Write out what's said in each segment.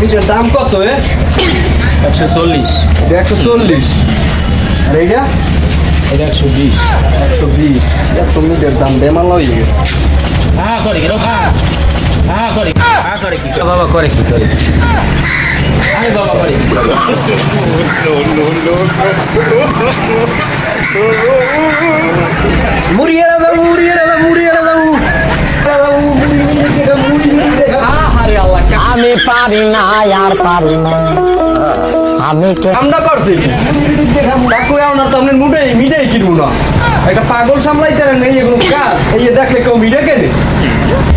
Metre দাম কত এ? একশো চল্লিশ। এটা একশো চল্লিশ। আর এইটা? এটা একশো বিশ। একশো বিশ। এত মিটার দাম বেমাল হয়ে গেছে। হ্যাঁ করে হ্যাঁ হ্যাঁ করে কি? হ্যাঁ করে কি বাবা করে কি করে? বাবা করে কি মুড়ি এড়া পারি না আর পারি না। আমি কে আমরা করছি। কি কাকু এমন তো আপনি মুডেই মিডেই কিনবো না। একটা পাগল সামলাইতে পারেন এই এগুলো কাজ। এই যে দেখলে কেউ মিডে কেনে।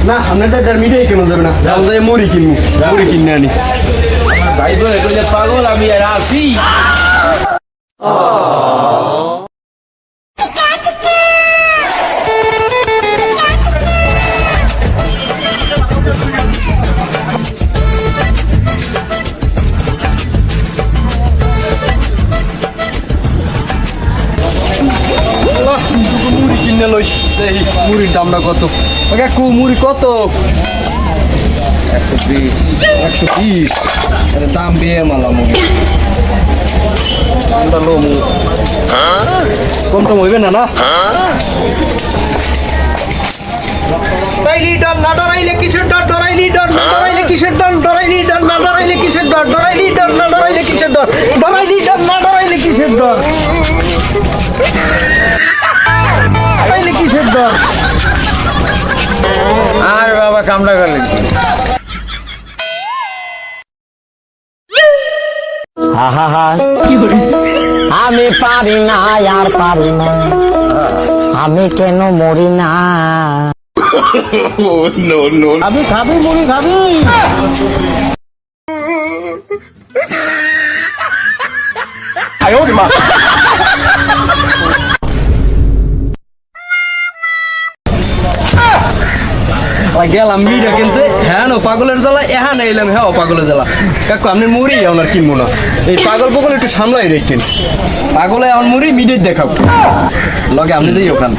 না আপনার তার মিডেই কেন যাবে না। আমরা যাই মুড়ি কিনবো। মুড়ি কিনে আনি। ভাই তো পাগল আমি আর আসি লই মুড়ির দামটা কত কাকু মুড়ি কত? একশো বিশ। একশো বিশ। দাম বিয়ে মালা মুড়ি। দামটা হইবে না না? ডরাইলি ডর না ডরাইলে কিসের ডর? ডরাইলি ডর না ডরাইলে কিসের ডর? ডরাইলি ডর না ডরাইলে কিসের ডর? ডরাইলি ডর না ডরাইলে কিসের ডর? ডরাইলি ডর না ডরাইলে কিসের ডর? কিসের আর বাবা কামড়া আহা আমি পারি না আর পারি না। আমি কেন মরি না? আমি খাবি মুড়ি খাবি। গেলাম মিডিয়া কিনতে। হ্যাঁ নো পাগলের জ্বালা এহা না এলাম হ্যাঁ পাগলের জ্বালা। কাকু আপনি মুড়ি আপনার কিনবো না। এই পাগল পাগল একটু সামলাই রেখেন পাগলে আমার মুড়ি মিডের দেখাও। লগে আপনি যাই ওখানে।